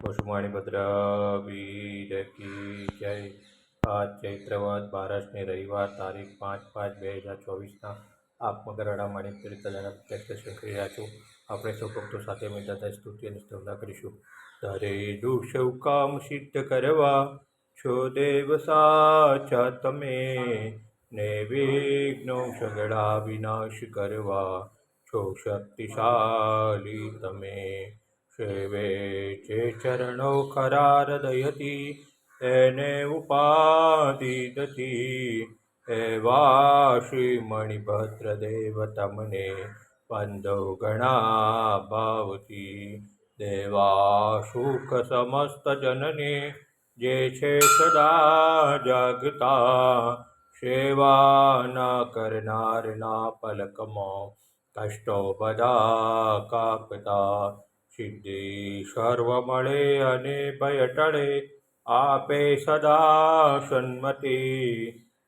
પશુમાણી ભદ્ર વીર કી જય. આજ ચૈત્રવદ બારસની રવિવાર તારીખ પાંચ પાંચ બે હજાર ચોવીસના આપ મગરવાડા માણિકપુરી તલાના પ્રત્યક્ષ કરી રહ્યા છું. આપણે સૌ સાથે મિલતા સ્તુતિ અને સ્તવના કરીશું. તારે દુષવ કામ સિદ્ધ કરવા, છો દેવ સાચા તમે ને વિઘ્નો સગડા વિનાશ કરવા, છો શક્તિશાલી તમે સેવે જે ચરણો કરાર હૃદયથી તેને ઉપાધિ દતી એવા શ્રી મણિભદ્ર દેવ તમને બંધો ગણા ભાવતી દેવા સુખ સમસ્ત જનને, જે છે સદા જાગતા. સેવા ન કરનારના પલકમાં કષ્ટો બધા કાપતા. સિદ્ધિ સર્વ મળે અને ભય ટળે આપે સદા સન્મતિ.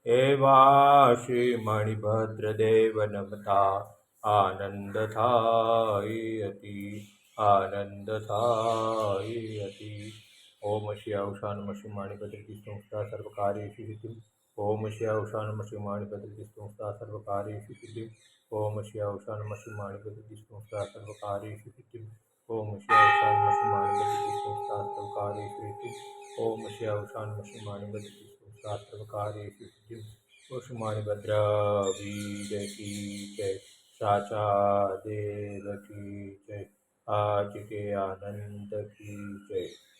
એવા શ્રી મણિભદ્ર દેવ નમતા આનંદ થાય અતિ આનંદ થાય અતિ ઓમ શ્રી અવસાન શ્રી માણિભદ્ર સંસ્થા સર્વકાર્યેષુ સિદ્ધિ. ઓમ શ્રી અવસાન શ્રી માણિભદ્ર સંસ્થા સર્વકાર્યેષુ સિદ્ધિ. ઓમ શ્રી અવસાન મસી માણિભદ્ર સંસ્થા સર્વકાર્યેષુ શ્રી અવસાન મસી માણિભદ્ર સંસ્થા સર્વકાર્યેષુ સિદ્ધિ ઓમ શ્રી અવસાન મસી માણિભદ્ર સંસ્થા સર્વકાર્યેષુ સિદ્ધિ ઓમ ભદ્ર વીર કી જય સાચા દેવ કી